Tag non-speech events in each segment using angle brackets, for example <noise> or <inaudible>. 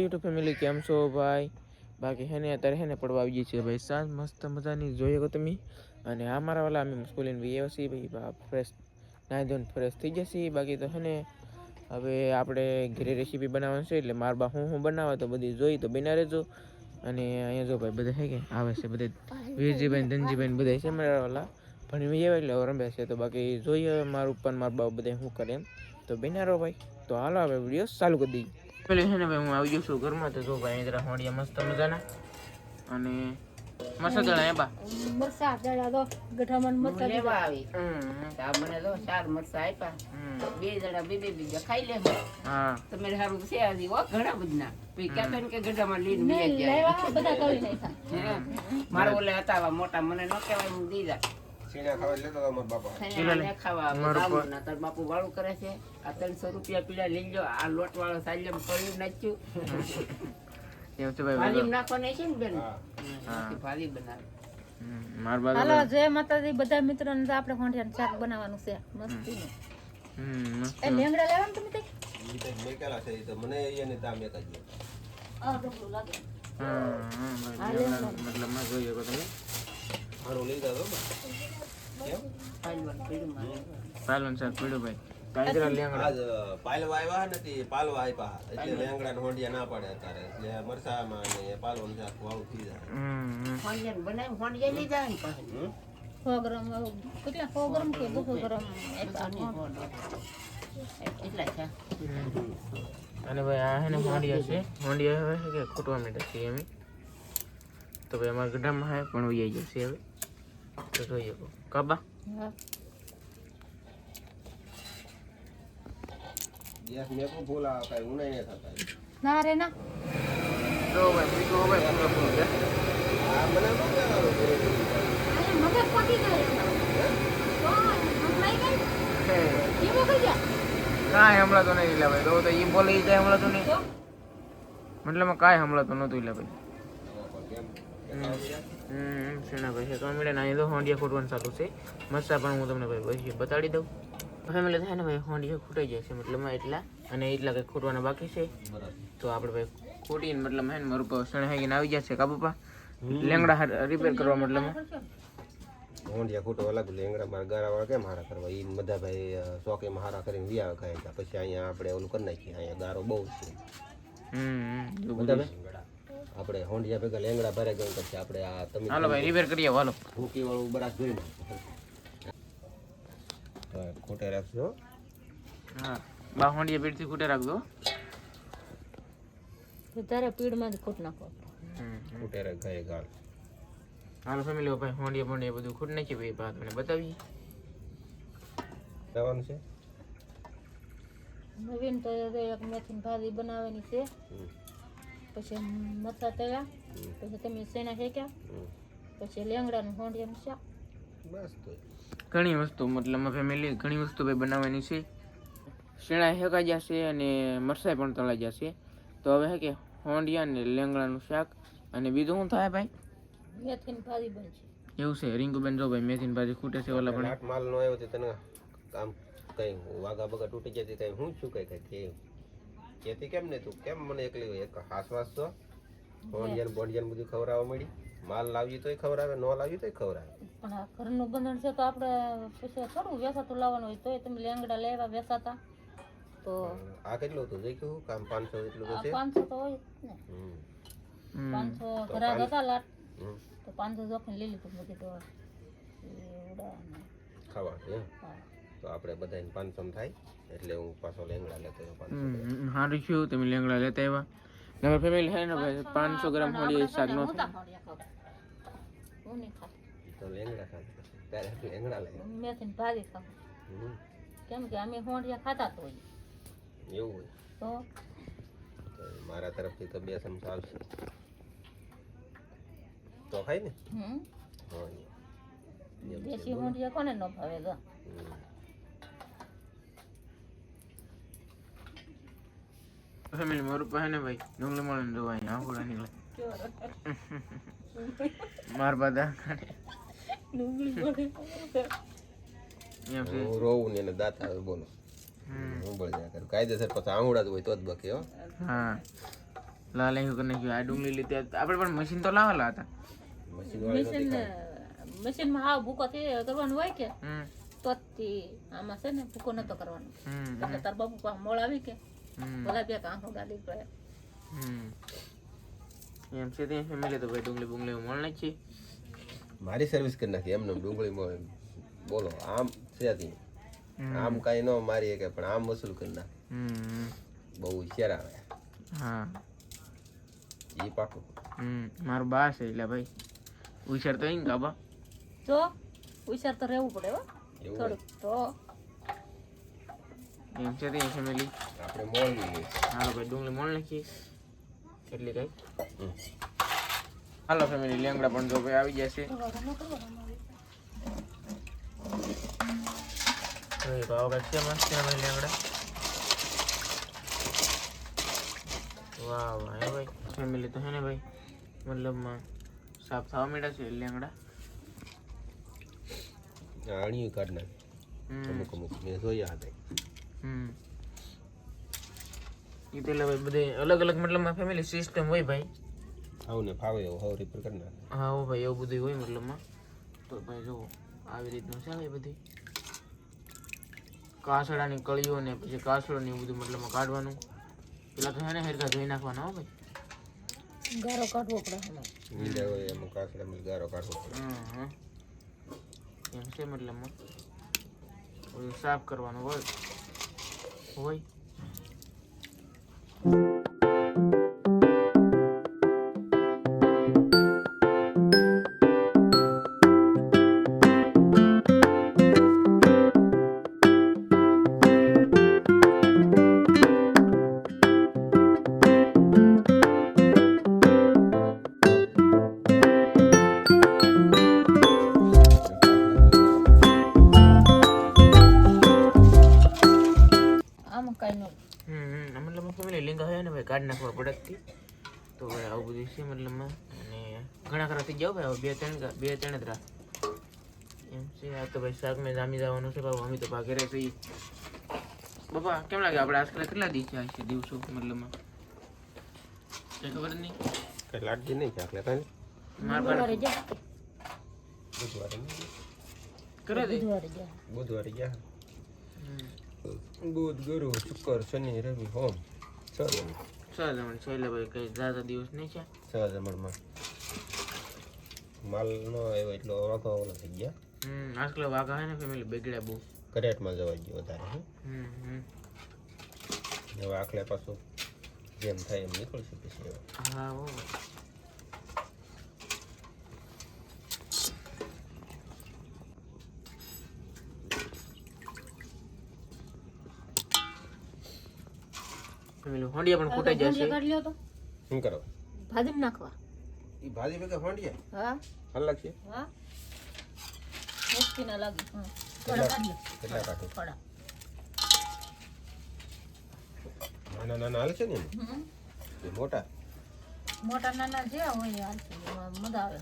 YouTube family કેમ છો ભાઈ? બાકી હે ને, અત્યારે હે ને પડવા આવી છે ભાઈ. સાંજ, મસ્ત મજાની જોઈએ ગો તમે. અને આ મારા વાલા, અમે સ્કૂલીને બી છીએ ભાઈ. બાપ ફ્રેશ નાહી ધોઈને ફ્રેશ થઈ જશે બાકી તો હે ને, હવે આપણે ઘરે રેસીપી બનાવવાની છે, એટલે માર બા હું હું બનાવે તો બધી જોઈ તો બના રહેજો. અને અહીંયા જો ભાઈ, બધા હે કે, આવે છે બધા. વીરજીભાઈ ધનજીભાઈ બધા છે મારા વાલા. ભણી આવે એટલે રમે છે. તો બાકી જોઈએ મારું પણ મારા બાપ બધા શું કરે એમ. તો બિના રહો ભાઈ. તો હાલો, હવે વીડિયો ચાલુ કરી દઈએ. પેલી છે ને ભાઈ હું આવી ગયો છું ઘરમાં તો જો ભાઈ અહીં જરા હોડિયા મસ્ત મજાના. અને જણા એ બા મરસા દો ગઠામાં મરસા લેવા આવી. હમ, આ મને દો ચાર મરસા આપ્યા. હમ, બે જણા બે બે બીજા ખાઈ લે. હા. તમે સારું છે આજી ઓ ઘણા બધા પછી કહેતા કે ગઢામાં લઈને ને બીજા લેવા બધા કરી નાખ્યા. મારા ઓલે હતા મોટા મને ન કહેવાય હું દીધા. સીણા ખાવા લેતા હતા મારા બાપા. થઈને ખાવા મારું ના તાર બાપુ વાળું કરે છે. આ ત્રણસો રૂપિયા પીડા લઈ લો આ લોટ વાળો સાલ્યમ કરી નાખ્યું. <laughs> એમ છે ભાઈ ભાલી નાખવાની છે ને બેન? હા. ભાલી બનાવે. હમ, મારા હાલો જય માતાજી બધા મિત્રોને આપણે શાક બનાવવાનું છે. મસ્તીનું હમ, મસ્ત. એ લેંગડા લેવાનું તમે તે ઈ તો મેકેલા છે ઈ તો મને એને દામ એક જ આ ડબલું લાગે. હા, હા, મતલબમાં જોઈએ કો તમે. મારું લઈ જાતો કેમ ભાલવાનું પીડું મારે પાલન શાક પીડું ભાઈ. કાંઈ જરા લેંગડા. આજ પાલવા આવ્યા નથી પાલવા આપ્યા એટલે લેંગડા ને હોંડિયા ના પડે અત્યારે. એટલે મરસામાં ને પાલવાનું શાક વાળું થઈ જાય. હમ, હમ. હોંડિયાને બનાવી હોંડિયા લીધા ને પાસે હમ? સો ગ્રામ કેટલા? સો ગ્રામ? કે બસો ગ્રામ એટલા છે. અને ભાઈ આ હે ને હોંડિયા છે. હોંડિયા હવે છે કે ખૂટવા માંડ્યા છે અમે તો ભાઈ અમારા ગઢામાં હે પણ વહી જશે હવે. તો જોઈએ. કાબા? ના રે તો ભાઈ ભાઈ પૂરો પૂરો છે? આ મને. મગજ કાંઈ હમણાં તો નહીં લે ભાઈ. તો તો ઈ બોલે ઈ કાંઈ હમણાં તો નહીં. મતલબ કાંઈ હમણાં તો નહોતું લે ભાઈ? હમ શેના ભાઈ તો મળે ને તો હોંડિયા ખૂટવાનું ચાલુ છે. મસ્તા પણ હું તમને ભાઈ બતાડી દઉં. ફેમિલી થાય ને ભાઈ હોંડિયા ખૂટાઈ જાય છે મતલબ એટલા. અને એટલા કંઈક ખૂટવાના બાકી છે. તો આપણે ભાઈ ખૂટીને મતલબ હે ને મારું પર શણે હાગીને આવી જશે કાબુપા લેંગડા રિપેર કરવા મતલબ હોંડિયા ખોટો અલગ લેંગડા મારા ગારાવાળા કેમ હારા કરવા એ બધા ભાઈ ચોકીમાં હારા કરીને વિયા ખાય છે. પછી અહીંયા આપણે ઓલું કરી નાખીએ અહીંયા ગારો બહુ છે. હમ બધા ભાઈ? આપણે હોંડિયા ભેગા લેંગડા ભરે ગયું પછી આપણે આ તમે હાલો ભાઈ રિપેર કરી આવો હાલો. ભૂકી વાળું બરાસ ભરી લો ખોટે રાખજો. હા બા હોંડિયા પીડથી ખૂટે રાખજો. તારે પીડમાં જ ખોટ નાખો. હમ ખોટે રાખ ગાય ગાળ. હાલો ફેમિલી ભાઈ હોંડિયા બોંડિયા બધું ખૂટ નાખી ભાઈ ભાત મને બતાવી. જવાનું છે? નવીન તો હવે એક મેથીની ભાજી બનાવવાની છે. હમ. પછી મરચા તળ્યા પછી તમે શેણા શેક્યા પછી લેંગડાનું હોંડિયાનું શાક બસ તો ઘણી વસ્તુ મતલબ ફેમિલી ઘણી વસ્તુ ભાઈ બનાવવાની છે શેણા હેકા જશે અને મરસાઈ પણ તળાઈ જશે તો હવે હે કે હોંડિયા ને લેંગડાનું શાક અને બીજું શું થાય ભાઈ મેથીની ભાજી બનશે એવું છે રિંકુબેન જો ભાઈ મેથીની ભાજી ખૂટે છે ઓલા પણ માલ નો આવ્યો તો તને કામ કઈ વાગા બગા તૂટી જતી કઈ હું છું કઈ કઈ કે કેતી કેમ ને તું? કેમ મને એકલી હોય? એક હાસવાસ તો બોંડિયન બોંડિયન બધું ખવડાવવા મળી. માલ લાવીએ તોય ખવડાવે ન લાવીએ તોય ખવડાવે. પણ આ ઘરનું બંધન છે તો આપણે પછી થોડું વેસાતું લાવવાનું હોય તોય તમે લેંગડા લેવા વેસાતા. તો આ કેટલું હતું? જઈ કહું કામ પાંચસો એટલું તો આ છે? પાંચસો તો હોય જ ને. હમ. હમ. પાંચસો ઘરાક હતા લાટ. હમ. તો પાંચસો જોખીને લઈ લીધું બધી તો એવડા ખાવા છે એમ. હા. તો આપણે બધાને પાંચસો થાય એટલે હું પાછો લેંગડા લેતો આવ્યો પાંચસો હમ, સારું થયું તમે લેંગડા લેતા આવ્યા. નગર ફેમિલી હે ને ભાઈ પાંચસો ગ્રામ હોળી શાક નો હું તા હોડિયા ખાઉં. હું નહીં ખાઉં. તો લેંગડા ખાધા ત્યારે લેંગડા લે હું મેથીની ભાજી ખાઉં હમ. કેમ કે અમે હોંડિયા ખાતા તો હોય. એવું હોય. તો? તો મારા તરફથી તો બે ચમચા આવશે. તો ખાય ને? હમ. હા એમ છે. દેશી હોંડિયા કોને ન ભાવે તો હમ. ફેમિલી મારું પાસે ને ભાઈ ડુંગળી મળે ને જોવા અહીંયા આંખોડા નીકળે માર બધા એમ છે હું રોવું ને એને દાંત આવે બોલો હમ. હું બળી જાય કરું કાયદેસર પછી આંગળા જ હોય તો જ બકે હો હા લાલ એવું કરી નાખ્યું આ ડુંગળી લીધી આપણે પણ મશીન તો લાવેલા હતા મશીન વાળી મશીન નથી ખાવી. મશીનમાં હાવ ભૂકો થઈ કરવાનું હોય કે હમ તો જ તે આમાં છે ને ભૂકો નતો કરવાનો હમ એટલે તાર બાપુ પાસે મોળ આવી કે હમ. કાંખો ગાડી પડે એમ છે ત્યાં ફેમિલી તો ભાઈ ડુંગળી બુંગળી મળ નાખી. મારી સર્વિસ કરી નાખી એમને ડુંગળીમાં બોલો આમ છે આમ કાંઈ ન મારી કે પણ આમ વસૂલ કરી નાખ. બહુ હોશિયાર આવે. હા. એ પાકું. હમ. મારું બા છે એટલે ભાઈ હોશિયાર તો અહીં ગાબા. જો હોશિયાર તો રહેવું પડે હો. થોડુંક તો. એમ છે ત્યાં ફેમિલી આપણે મોળવી હાલો ભાઈ ડુંગળી મોળ નાખી એટલી કઈ હમ. હાલો ફેમિલી લેંગડા પણ જો ભાઈ આવી જશે ભાઈ ભાવ કાંઈક છે મસ્ત છે ભાઈ લેંગડા વાહ વાહ એ ભાઈ ફેમિલી તો હે ને ભાઈ મતલબમાં સાફ થવા માંડ્યા છે લેંગડા આણિયું કાઢ નાખ હમ અમુક અમુક મેં જોયા હતા હમ એ પેલા ભાઈ બધે અલગ અલગ મતલબમાં ફેમિલી સિસ્ટમ હોય ભાઈ. આવું ને ફાવે એવું હવે રિપેર કરી નાખે. હા હો ભાઈ એવું બધું હોય મતલબમાં તો ભાઈ જુઓ આવી રીતનું છે ભાઈ બધી. કાસડાની કળીઓ ને પછી કાસડો ને એવું બધું મતલબમાં કાઢવાનું. પેલા તો હે ને હેરકા ધોઈ નાખવાના હો ભાઈ. ગારો કાઢવો પડે. એમાં. મીંડા હોય એમાં કાસડામાં ગારો કાઢવો પડે. હમ હમ. એમ છે મતલબમાં સાફ કરવાનું હોય. હોય. નાખવા પડકથી તો ભાઈ આવું બધું છે મતલબમાં અને ઘણા ખરા થઈ જાવ ભાઈ હવે બે ત્રણ બે ત્રણ જ રાખ એમ છે આ તો ભાઈ શાક મેં જામી જવાનું છે બાબા અમે તો ભાગે રહે છીએ. બાપા કેમ લાગે આપણે આજકાલ કેટલા દિવસ છે છે દિવસો મતલબમાં કઈ ખબર નહીં. કઈ લાગતી નહીં ચાકલે કાંઈ? માર બુધવારે. કરે બુધવારે ગયા. બુધ ગુરુ શુક્ર શનિ રવિ હોમ. જણ છ જમણ છે એટલે ભાઈ કઈ જાજા દિવસ નહીં છે? છ જમણમાં માલ ન આવ્યો એટલો વાઘો ઓલો થઈ ગયા. હમ આજકાલ વાઘા હે ને ફેમિલી બગડ્યા બહુ. કરેટમાં જવા ગયો વધારે હમ હમ. હવે આખલે પાછું જેમ થાય એમ નીકળશે પછી. હા. હોંડિયા પણ ફૂટાઈ જશે. શું કરો? ભાજી નાખવા. એ ભાજી ભેગા હોંડિયા? હા. હાલ લાગશે? હા. મુશ્કેલ ના લાગે કેટલા કાઢું થોડા. નાના નાના હાલ છે ને હમ. એ મોટા? મોટા નાના જે હોય હાલ છે મજા આવે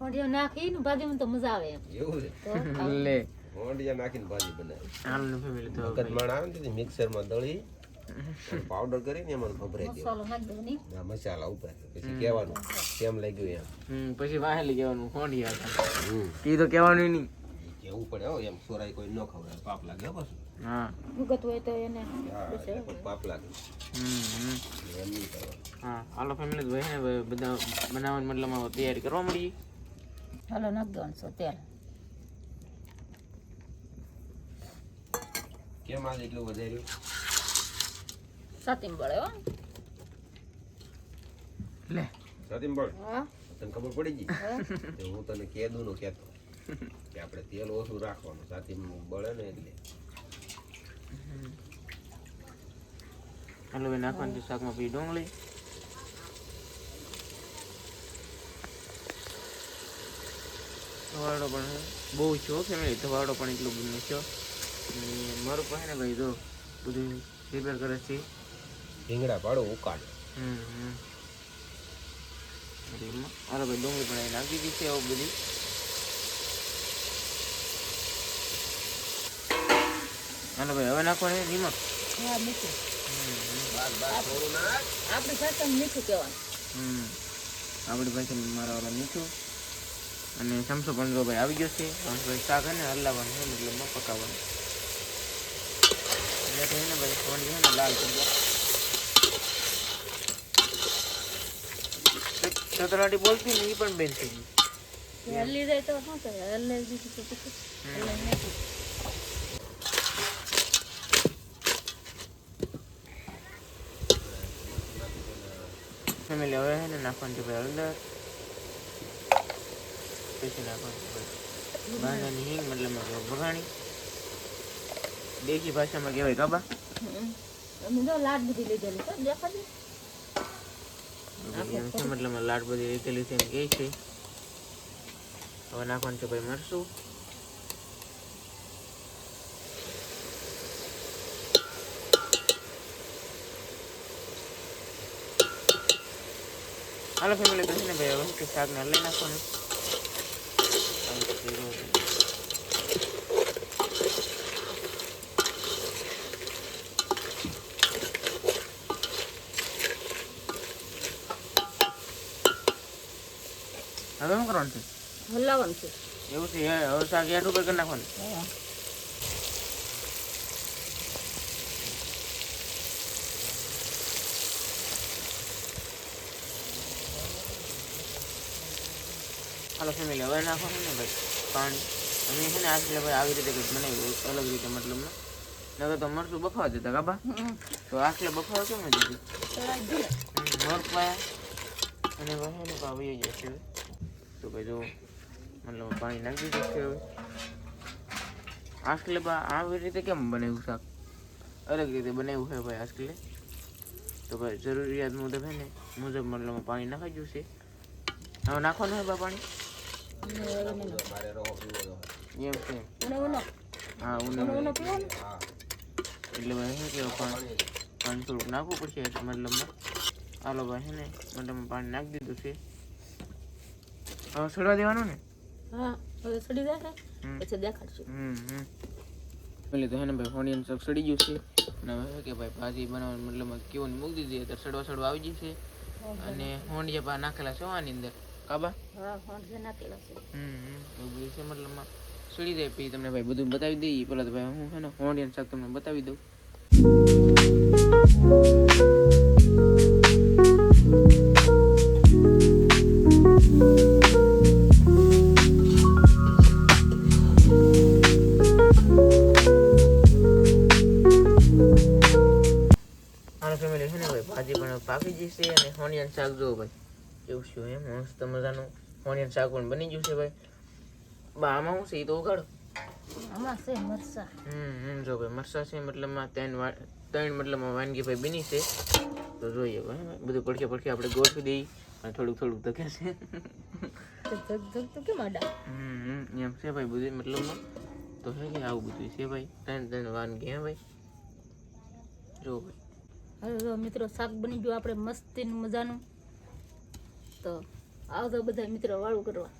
હોડિયો. નાખી ને ભાજીમાં તો મજા આવે એમ. એવું છે? લે. મોંડિયા નાખીને ભાજી બનાવી. હાલનું ફેમિલી તો મગજ માણ આવે ને મિક્સરમાં દળી પાવડર કરીને એમાં ભભરાઈ દેવાનું. મસાલો નાખી દો નહીં. આ મસાલા ઉપર. પછી કહેવાનું કેમ લાગ્યું એમ? હમ પછી વાહેલી કહેવાનું હોંડિયા હમ. એ તો કહેવાનું નહીં. કેવું પડે હો એમ સોરાય કોઈ ન ખવડાવે પાપ લાગે હો પાછું. હા. ભૂગત હોય તો એને હા એટલે પાપ લાગે. હમ હમ. એમ નહીં હા હાલો ફેમિલી ભાઈ હે ને બધા બનાવવાની મતલબમાં તૈયારી કરવા મળી? હાલો નાખ દેવાનું તેલ. કેમ માલ એટલું વધાર્યું? સાતીમ બળે હો. લે. સતીમ બળ. હા. તને ખબર પડી ગઈ? તો હું તને કેદું નું કહેતો. કે આપણે તેલ ઓછું રાખવાનું સાથી બળે ને એટલે. હાલો નાખવાનું છે શાકમાં પછી ડુંગળી. ધવાડો પણ છે બહુ છો ફેમિલી ધવાડો પણ એટલું બધું છો અને મારું પાસે ને ભાઈ જો બધું રિપેર કરે છે. રીંગણા પાડો ઉકાળ. હમ હમ. એટલે ભાઈ ડુંગળી પણ નાખી દીધી છે આવું બધી. હાલો ભાઈ હવે નાખવાની નિમક હા મૂકી હમ બાર બાર થોડું નાખ. આપણી ભાષામાં મીઠું કહેવાનું. હમ. આપણી પાસે મારા વાળા મીઠું. અને સમસો પણ ભાઈ આવી ગયો છે. ભાઈ શાક અને ને હલાવવાનું મતલબમાં પકાવવાનું એટલે તો એને ભાઈ ફોન છે ને લાલ કરી દો ચતરાટી બોલતી ને એ પણ બેન થઈ ગઈ હલી જાય તો શું કરે હલે દીધું તો પછી હલે નાખ્યું. ફેમિલી હવે છે ને નાખવાનું છે ભાઈ હળદર પછી નાખવાનું છે ભાઈ બાંધાની હિંગ મતલબમાં કે વઘાણી દેશી ભાષામાં કહેવાય કાબા. અમે જો લાડ બધી લીધેલી છે દેખાડી એમ લાડ બધી રેકેલી છે એમ કહે છે? હવે નાખવાનું છે ભાઈ મરસું હાલો ફેમિલી તો ને ભાઈ હવે કે શાકને લઈ નાખવાનું આમ તો કર્યું હતું. હવે શું કરવાનું છે હલાવવાનું છે એવું છે હે, હવે શાક યાદ ઉપર કરી નાખવાનું હા. હાલો ફેમિલી હવે નાખવાનું ને ભાઈ પાણી અમે છે ને આટલે ભાઈ આવી રીતે કંઈક બનાવ્યું અલગ રીતે મતલબમાં નકર તો મરચું બફાવા દેતા કાબા હમ. તો આટલે બફાવા કેમ દીધું ચડાવી દે. મોર પાયા અને હવે ને પાવી જશે હવે તો ભાઈ જો મતલબ પાણી નાખી દીધું છે હવે આટલે બા આવી રીતે કેમ બનાવ્યું શાક અલગ રીતે બનાવ્યું છે ભાઈ આટલે તો ભાઈ જરૂરિયાત મુજબ હે ને મુજબ મતલબ પાણી નાખાઈ ગયું છે હવે નાખવાનું હે બા પાણી અને હવે મને મારે રહો પીવો તો. એમ છે ઉનો ઉનો હા ઉનો ઉના ઉનો પીવાનું હા એટલે ભાઈ શું કહેવાય પાણી પાણી થોડુંક નાખવું પડશે એટલે મતલબમાં હાલો ભાઈ છે ને મતલબમાં પાણી નાખી દીધું છે છોડવા દેવાનું ને? હા હવે સડી જશે પછી દેખાડશું. હમ હમ. પેલી તો હે ને ભાઈ ફોનિયન શાક સડી ગયું છે. અને હવે કે ભાઈ ભાજી બનાવવાનું મતલબમાં કેવું ને મૂકી દીધી. અત્યારે સડવા સડવા આવી જશે અને હોંડિયા પા નાખેલા છે આની અંદર. કાબા હા નાખેલા છે. હમ સડી જાય. પછી તમને ભાઈ બધું બતાવી દઈએ. પેલા તો ભાઈ હું છે ને શાક તમને બતાવી દઉં. અને હોનિયન શાક જો ભાઈ. કેવું શું એમ મસ્ત મજાનું ઓનિયન શાક પણ બની ગયું છે ભાઈ. બા આમાં શું છે? એ તો ઉગાડો. આમાં છે મરસા હમ હમ જો ભાઈ મરસા છે મતલબમાં ત્રણ ત્રણ મતલબમાં વાનગી ભાઈ બની છે. તો જોઈએ ભાઈ બધું પડખે પડખે આપણે ગોઠવી દઈએ અને થોડુંક થોડુંક ધકે છે. તો કેમ આડા? હમ એમ છે ભાઈ બધું મતલબમાં તો હે કે આવું બધું છે ભાઈ. ત્રણ ત્રણ વાનગી હે ભાઈ. જો ભાઈ. હવે મિત્રો શાક બની ગયું આપણે મસ્તીનું મજાનું. તો આવજો બધા મિત્રો વાળું કરવા.